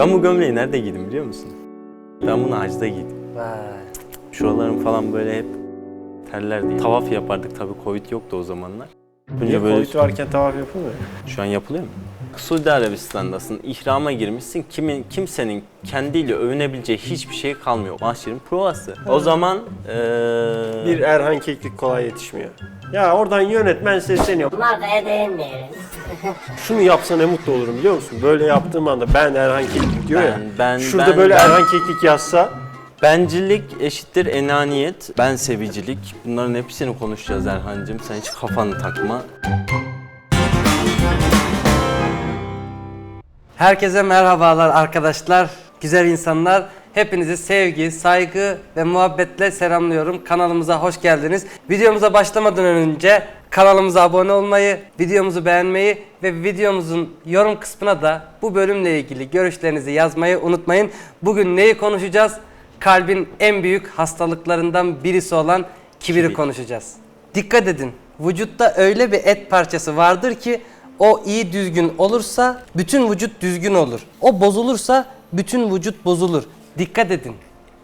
Ben bu gömleği nerede giydim biliyor musun? Ben bunu hacda giydim. Vay. Şuralarım falan böyle hep terlerdi. Tavaf yapardık tabii Covid yoktu o zamanlar. Önce Niye böyle Covid varken tavaf yapılmıyor? şu an yapılıyor mu? Suudi Arabistan'dasın, ihrama girmişsin. Kimin kimsenin kendiyle övünebileceği hiçbir şey kalmıyor. Mahşerin provası. O zaman eee Bir Erhan Keklik kolay yetişmiyor. Ya oradan yönetmen sesleniyor. Markaya değinmeyelim. Şunu yapsa ne mutlu olurum biliyor musun? Böyle yaptığım anda ben Erhan Keklik diyor ya. Ben- ben- Şurada ben- böyle ben- Erhan Keklik yazsa bencillik eşittir enaniyet, ben sevicilik. Bunların hepsini konuşacağız Erhan'cığım. Sen hiç kafanı takma. Herkese merhabalar arkadaşlar, güzel insanlar. Hepinizi sevgi, saygı ve muhabbetle selamlıyorum. Kanalımıza hoş geldiniz. Videomuza başlamadan önce kanalımıza abone olmayı, videomuzu beğenmeyi ve videomuzun yorum kısmına da bu bölümle ilgili görüşlerinizi yazmayı unutmayın. Bugün neyi konuşacağız? Kalbin en büyük hastalıklarından birisi olan kibiri Kibir. konuşacağız. Dikkat edin. Vücutta öyle bir et parçası vardır ki o iyi düzgün olursa bütün vücut düzgün olur. O bozulursa bütün vücut bozulur. Dikkat edin.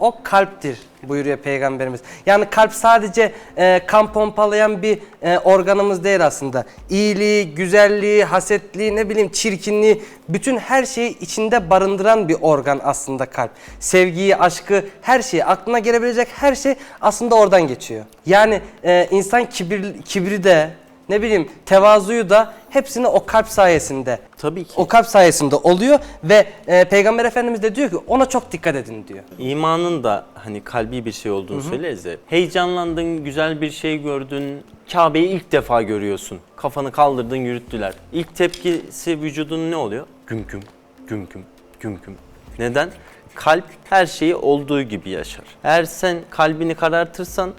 O kalptir buyuruyor peygamberimiz. Yani kalp sadece e, kan pompalayan bir e, organımız değil aslında. İyiliği, güzelliği, hasetliği, ne bileyim çirkinliği, bütün her şeyi içinde barındıran bir organ aslında kalp. Sevgiyi, aşkı, her şeyi aklına gelebilecek her şey aslında oradan geçiyor. Yani e, insan kibir, kibri de ne bileyim tevazuyu da hepsini o kalp sayesinde Tabii ki. o kalp sayesinde oluyor ve e, Peygamber Efendimiz de diyor ki ona çok dikkat edin diyor. İmanın da hani kalbi bir şey olduğunu söyleriz ya. Heyecanlandın, güzel bir şey gördün, Kabe'yi ilk defa görüyorsun. Kafanı kaldırdın, yürüttüler. İlk tepkisi vücudun ne oluyor? Güm güm, güm güm, güm güm. Neden? Kalp her şeyi olduğu gibi yaşar. Eğer sen kalbini karartırsan,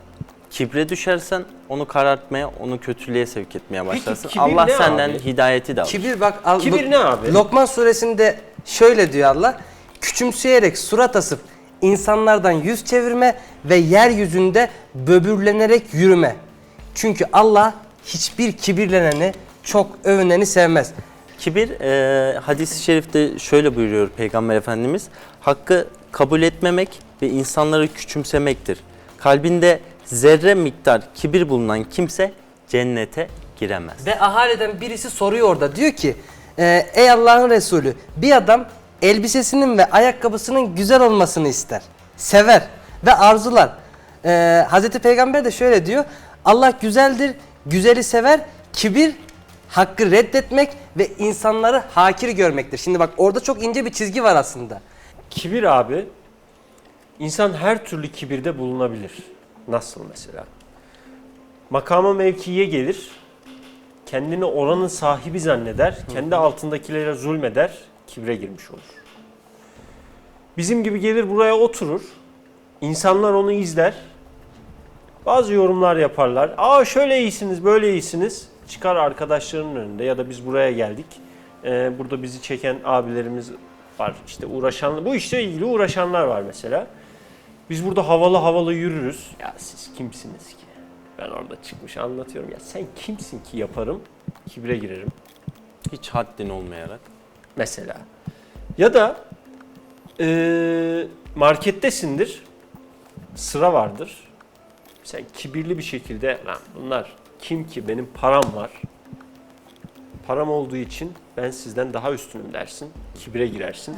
kibre düşersen onu karartmaya, onu kötülüğe sevk etmeye başlarsın. kibir Allah ne senden abi? hidayeti de alır. Kibir bak al- Kibir ne abi? Lokman suresinde şöyle diyor Allah. Küçümseyerek surat asıp insanlardan yüz çevirme ve yeryüzünde böbürlenerek yürüme. Çünkü Allah hiçbir kibirleneni, çok övüneni sevmez. Kibir e, hadis-i şerifte şöyle buyuruyor Peygamber Efendimiz. Hakkı kabul etmemek ve insanları küçümsemektir. Kalbinde zerre miktar kibir bulunan kimse cennete giremez. Ve ahaliden birisi soruyor orada diyor ki "E, ey Allah'ın Resulü bir adam elbisesinin ve ayakkabısının güzel olmasını ister. Sever ve arzular. E, Hazreti Peygamber de şöyle diyor Allah güzeldir, güzeli sever, kibir hakkı reddetmek ve insanları hakir görmektir. Şimdi bak orada çok ince bir çizgi var aslında. kibir abi insan her türlü kibirde bulunabilir. Nasıl mesela? Makama mevkiye gelir, kendini oranın sahibi zanneder, kendi altındakilere zulmeder, kibre girmiş olur. Bizim gibi gelir buraya oturur, insanlar onu izler, bazı yorumlar yaparlar. Aa şöyle iyisiniz, böyle iyisiniz. Çıkar arkadaşlarının önünde ya da biz buraya geldik. Ee, burada bizi çeken abilerimiz var. İşte uğraşan, bu işle ilgili uğraşanlar var mesela. Biz burada havalı havalı yürürüz. Ya siz kimsiniz ki? Ben orada çıkmış anlatıyorum. Ya sen kimsin ki yaparım? Kibre girerim Hiç haddin olmayarak. mesela. Ya da eee, markettesindir. Sıra vardır. Sen kibirli bir şekilde lan bunlar kim ki benim param var. Param olduğu için ben sizden daha üstünüm dersin. Kibre girersin.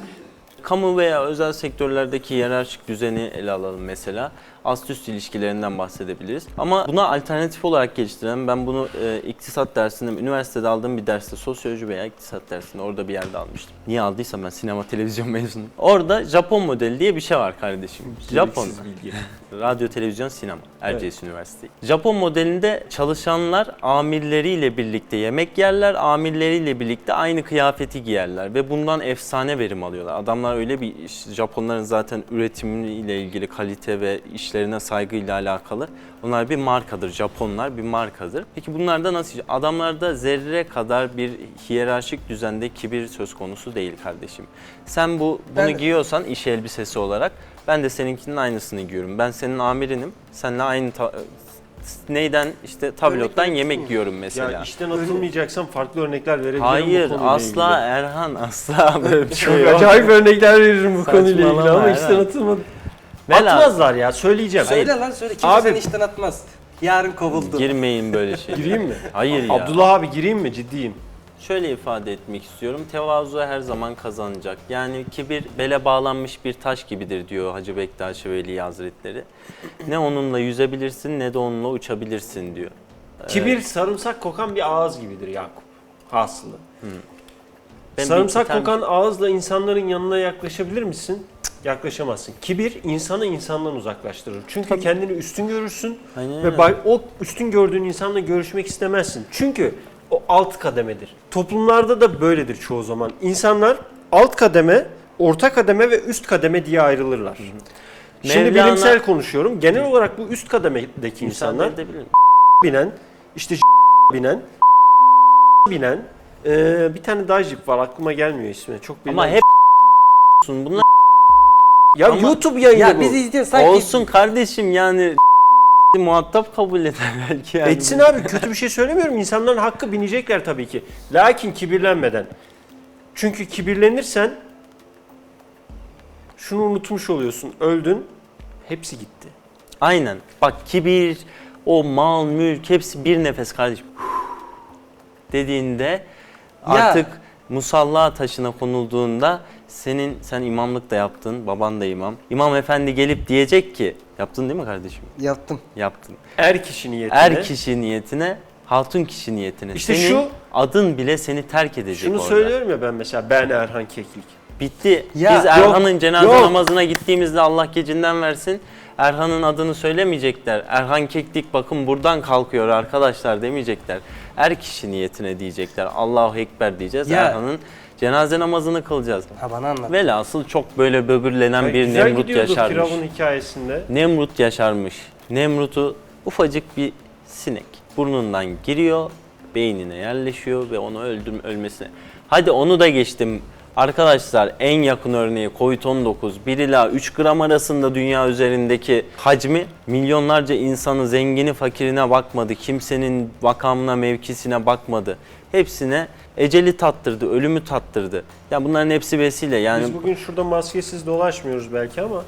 Kamu veya özel sektörlerdeki hiyerarşik düzeni ele alalım mesela. Ast üst ilişkilerinden bahsedebiliriz. Ama buna alternatif olarak geliştiren, ben bunu e, iktisat dersinde, üniversitede aldığım bir derste, sosyoloji veya iktisat dersinde orada bir yerde almıştım. Niye aldıysam ben sinema televizyon mezunuyum. Orada Japon modeli diye bir şey var kardeşim. Japon. Bilgi. Radyo, televizyon, sinema. Erciyes Üniversitesi. Japon modelinde çalışanlar amirleriyle birlikte yemek yerler, amirleriyle birlikte aynı kıyafeti giyerler ve bundan efsane verim alıyorlar. Adamlar öyle bir Japonların zaten üretimiyle ilgili kalite ve işlerine saygıyla alakalı. Onlar bir markadır. Japonlar bir markadır. Peki bunlarda nasıl? Adamlarda zerre kadar bir hiyerarşik düzende kibir söz konusu değil kardeşim. Sen bu bunu Ben- giyiyorsan iş elbisesi olarak ben de seninkinin aynısını giyiyorum. Ben senin amirinim. Seninle aynı ta- neyden işte tablottan yemek misin? yiyorum mesela. Ya işten atılmayacaksan farklı örnekler verebilirim bu Hayır konuyla asla ilgili. Erhan asla böyle bir şey Çok yok. acayip örnekler veririm bu konuyla ilgili Saçmalama ama Eren. işten atılmadı. Velhasıl- Atmazlar ya söyleyeceğim. Söyle lan söyle. Kimse Abi- seni işten atmaz. Yarın kovuldu. Girmeyin böyle şey. Gireyim mi? Hayır ya. Abdullah abi gireyim mi? Ciddiyim. Şöyle ifade etmek istiyorum. Tevazu her zaman kazanacak. Yani kibir bele bağlanmış bir taş gibidir diyor Hacı Bektaş Veli Hazretleri. Ne onunla yüzebilirsin ne de onunla uçabilirsin diyor. Kibir sarımsak kokan bir ağız gibidir Yakup. Hasılı. Ben sarımsak bir tane- kokan ağızla insanların yanına yaklaşabilir misin? Yaklaşamazsın. Kibir insanı insandan uzaklaştırır. Çünkü kendini üstün görürsün Aynen ve bay- o üstün gördüğün insanla görüşmek istemezsin. Çünkü o alt kademedir. Toplumlarda da böyledir çoğu zaman. İnsanlar alt kademe, orta kademe ve üst kademe diye ayrılırlar. Şimdi Mevlana- bilimsel konuşuyorum. Genel olarak bu üst kademedeki insanlar binen, işte binen, binen, ee, bir tane daha jip var aklıma gelmiyor ismi. Çok bilinen. Ama hep bunlar ya ama- YouTube yayını Ya bu. biz izliyoruz sanki. olsun kardeşim yani muhatap kabul eder belki yani. Etsin abi kötü bir şey söylemiyorum. İnsanların hakkı binecekler tabii ki. Lakin kibirlenmeden. Çünkü kibirlenirsen şunu unutmuş oluyorsun. Öldün. Hepsi gitti. Aynen. Bak kibir, o mal, mülk hepsi bir nefes kardeşim. dediğinde artık musalla taşına konulduğunda senin sen imamlık da yaptın, baban da imam. İmam efendi gelip diyecek ki yaptın değil mi kardeşim? Yaptım. Yaptın. Er kişi niyetine. Er kişi niyetine, hatun kişi niyetine. İşte senin şu- adın bile seni terk edecek Şunu orada. söylüyorum ya ben mesela ben Erhan Keklik. Bitti. Ya, Biz Erhan'ın cenaze yok. namazına gittiğimizde Allah gecinden versin. Erhan'ın adını söylemeyecekler. Erhan Keklik bakın buradan kalkıyor arkadaşlar demeyecekler. Er kişi niyetine diyecekler. Allahu Ekber diyeceğiz. Erhan'ın cenaze namazını kılacağız. Ha bana anlat. Velhasıl çok böyle böbürlenen Ya bir güzel Nemrut gidiyordu yaşarmış. Firavun hikayesinde. Nemrut yaşarmış. Nemrut'u ufacık bir sinek burnundan giriyor, beynine yerleşiyor ve onu öldürm ölmesine. Hadi onu da geçtim. Arkadaşlar en yakın örneği Covid-19 1 ila 3 gram arasında dünya üzerindeki hacmi milyonlarca insanı zengini fakirine bakmadı. Kimsenin makamına mevkisine bakmadı. Hepsine eceli tattırdı, ölümü tattırdı. Ya bunların hepsi vesile. Yani Biz bugün şurada maskesiz dolaşmıyoruz belki ama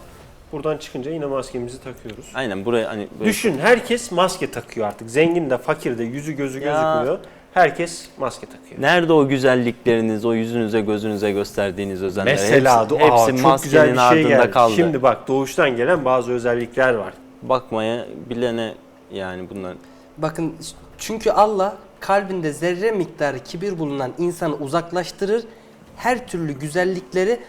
buradan çıkınca yine maskemizi takıyoruz. aynen buraya hani böyle Düşün herkes maske takıyor artık. Zengin de fakir de yüzü gözü Ya. gözükmüyor. Herkes maske takıyor. Nerede o güzellikleriniz, o yüzünüze gözünüze gösterdiğiniz özenler? Mesela hepsi, aa, hepsi çok maskenin güzel bir şey ardında geldi. kaldı. Şimdi bak doğuştan gelen bazı özellikler var. Bakmaya bilene yani bunlar. Bakın çünkü Allah kalbinde zerre miktarı kibir bulunan insanı uzaklaştırır. Her türlü güzellikleri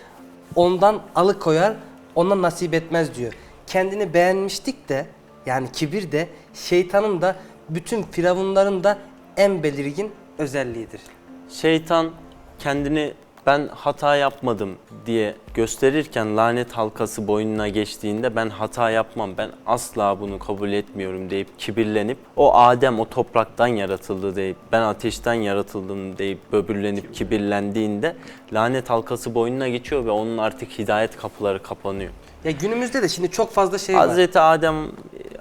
ondan alıkoyar, ona nasip etmez diyor. Kendini beğenmiştik de yani kibir de şeytanın da bütün firavunların da en belirgin özelliğidir. Şeytan kendini ben hata yapmadım diye gösterirken lanet halkası boynuna geçtiğinde ben hata yapmam, ben asla bunu kabul etmiyorum deyip kibirlenip o Adem o topraktan yaratıldı deyip ben ateşten yaratıldım deyip böbürlenip kibirlendiğinde lanet halkası boynuna geçiyor ve onun artık hidayet kapıları kapanıyor. Ya günümüzde de şimdi çok fazla şey var. Hazreti Adem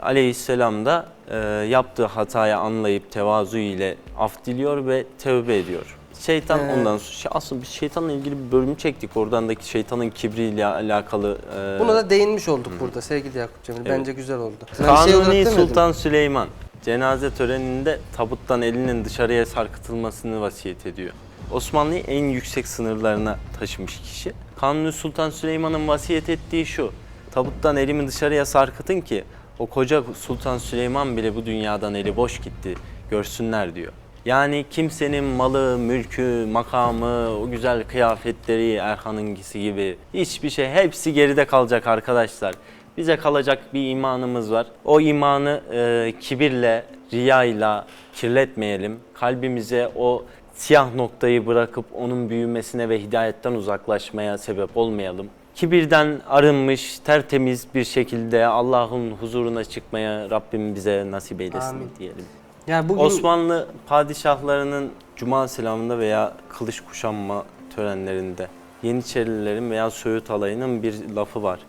aleyhisselam da e, yaptığı hatayı anlayıp tevazu ile af diliyor ve tövbe ediyor. Şeytan Ee, ondan sonra şey, aslında biz şeytanla ilgili bir bölümü çektik. Oradan şeytanın kibriyle alakalı. e, Buna da değinmiş olduk burada sevgili Yakup Cemil. Bence güzel oldu. Bir şey olarak Kanuni. Sultan Süleyman cenaze töreninde tabuttan elinin dışarıya sarkıtılmasını vasiyet ediyor. Osmanlı'yı en yüksek sınırlarına taşımış kişi. Kanuni Sultan Süleyman'ın vasiyet ettiği şu. Tabuttan elimi dışarıya sarkıtın ki o koca Sultan Süleyman bile bu dünyadan eli boş gitti görsünler diyor. Yani kimsenin malı, mülkü, makamı, o güzel kıyafetleri Erhan'ınkisi gibi hiçbir şey hepsi geride kalacak arkadaşlar. Bize kalacak bir imanımız var. O imanı e, kibirle, riyayla kirletmeyelim. Kalbimize o siyah noktayı bırakıp onun büyümesine ve hidayetten uzaklaşmaya sebep olmayalım. Kibirden arınmış, tertemiz bir şekilde Allah'ın huzuruna çıkmaya Rabbim bize nasip eylesin Amin. diyelim. Ya bugün Osmanlı padişahlarının cuma selamında veya kılıç kuşanma törenlerinde Yeniçerilerin veya Söğüt alayının bir lafı var.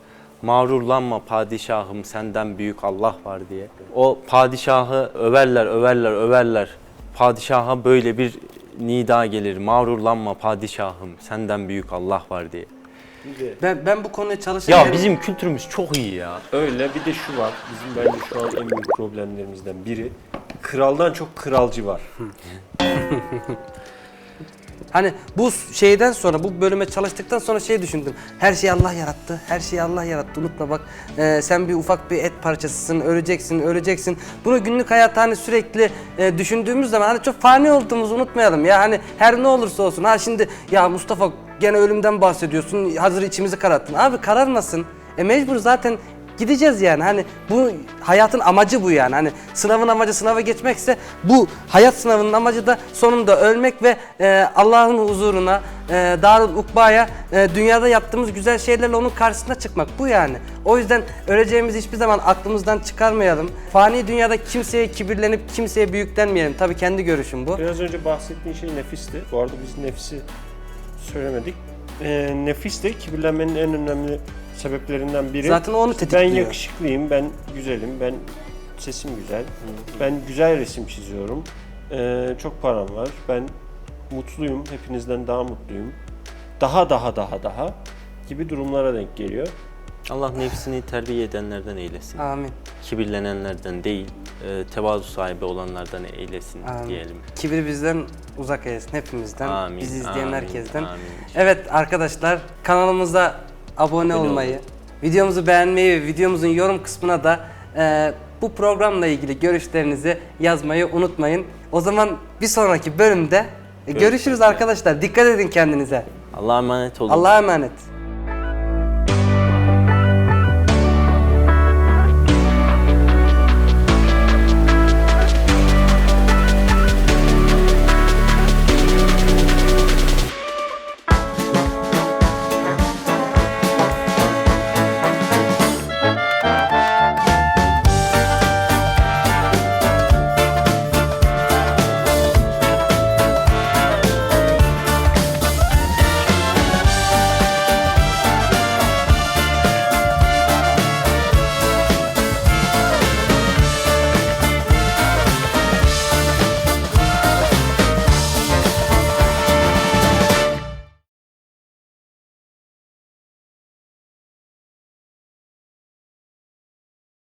Mağrurlanma padişahım senden büyük Allah var diye. O padişahı överler, överler, överler. Padişaha böyle bir nida gelir. Mağrurlanma padişahım senden büyük Allah var diye. Bir de Ben, ben bu konuya çalışan Ya bizim kültürümüz çok iyi ya. öyle bir de şu var. Bizim bence şu an en büyük problemlerimizden biri. Kraldan çok kralcı var. Hani bu şeyden sonra bu bölüme çalıştıktan sonra şey düşündüm. Her şeyi Allah yarattı. Her şeyi Allah yarattı. Unutma bak. e, sen bir ufak bir et parçasısın. Öleceksin, öleceksin. Bunu günlük hayatta hani sürekli e, düşündüğümüz zaman hani çok fani olduğumuzu unutmayalım. Ya hani her ne olursa olsun. Ha şimdi ya Mustafa gene ölümden bahsediyorsun. Hazır içimizi kararttın. Abi kararmasın. E mecbur zaten Gideceğiz yani hani bu hayatın amacı bu yani hani sınavın amacı sınava geçmekse bu hayat sınavının amacı da sonunda ölmek ve e, Allah'ın huzuruna e, Darul Ukba'ya e, dünyada yaptığımız güzel şeylerle onun karşısına çıkmak bu yani. O yüzden öleceğimizi hiçbir zaman aklımızdan çıkarmayalım. Fani dünyada kimseye kibirlenip kimseye büyüklenmeyelim. Tabii kendi görüşüm bu. Biraz önce bahsettiğin şey nefisti. Bu arada biz nefsi söylemedik. Ee, nefis de kibirlenmenin en önemli sebeplerinden biri. Zaten onu tetikliyor. Ben yakışıklıyım, ben güzelim, ben sesim güzel, ben güzel resim çiziyorum, ee, çok param var, ben mutluyum, hepinizden daha mutluyum. Daha daha daha daha gibi durumlara denk geliyor. Allah nefsini terbiye edenlerden eylesin. Amin. Kibirlenenlerden değil, e, tevazu sahibi olanlardan eylesin Amin. diyelim. Kibir bizden uzak eylesin hepimizden. Amin, Bizi izleyen amin, herkesten. amin. Evet arkadaşlar kanalımıza abone, olmayı, olun. videomuzu beğenmeyi ve videomuzun yorum kısmına da e, bu programla ilgili görüşlerinizi yazmayı unutmayın. O zaman bir sonraki bölümde e, görüşürüz üzere. arkadaşlar. Dikkat edin kendinize. Allah'a emanet olun. Allah'a emanet.